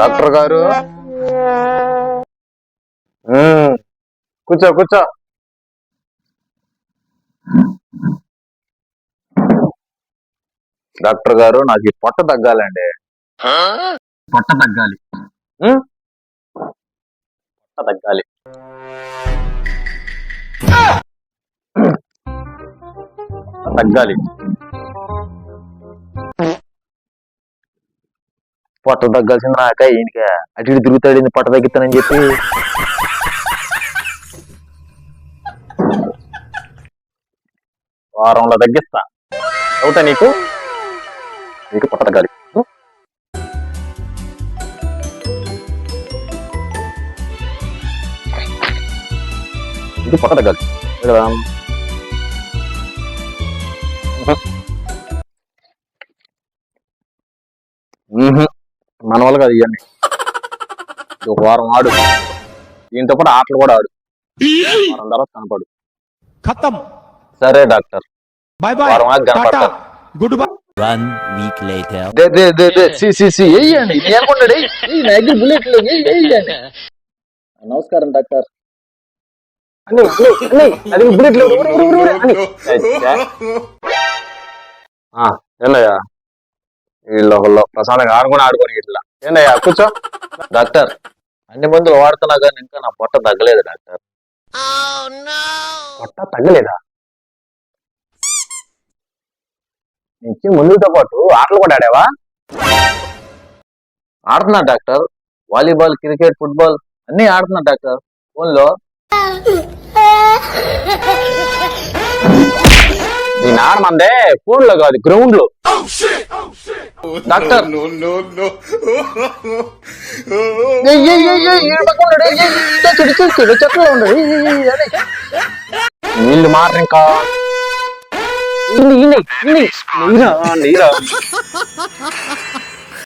Doctor గారు. కూర్చో కూర్చో. డాక్టర్ గారు నాకు ఈ పొట్ట తగ్గాలండి. పొట్ట తగ్గాలి? పొట్ట తగ్గాలి. తగ్గాలి. పొట్ట తగ్గాల్సింది నాక ఈయనక. అటు ఇటు తిరుగుతాడు ఈయన పొట్ట తగ్గిస్తానని చెప్పి. వారంలో తగ్గిస్తా. అవుతా నీకు? నీకు పొట్ట తగ్గాలి. నీకు పొట్ట తగ్గాలి. కదా Mm-hmm. వాళ్ళు కాదు ఇవన్నీ. ఒక వారం ఆడు. దీంతో పాటు ఆటలు కూడా ఆడు. వారం తర్వాత కనపడు. సరే డాక్టర్. బై వారం సి నమస్కారం డాక్టర్. అని బుల్లెట్ వీళ్ళొకళ్ళు ప్రశాంతంగా ఆడుకొని ఆడుకొని ఇట్లా. ఏందయ్యా కూర్చో. డాక్టర్ అన్ని మందులు వాడుతున్నా కానీ ఇంకా నా పొట్ట తగ్గలేదు డాక్టర్. పొట్ట తగ్గలేదా? నుంచి ముందుతో పాటు ఆటలు కూడా ఆడావా? ఆడుతున్నా డాక్టర్. వాలీబాల్ క్రికెట్ ఫుట్బాల్ అన్ని ఆడుతున్నా డాక్టర్. ఫోన్లో. నేను ఆడమందే. ఫోన్లో కాదు గ్రౌండ్లో. Oh, oh, doctor. నీళ్ళు మారు ఇంకా ఈయన. నీరా నీరా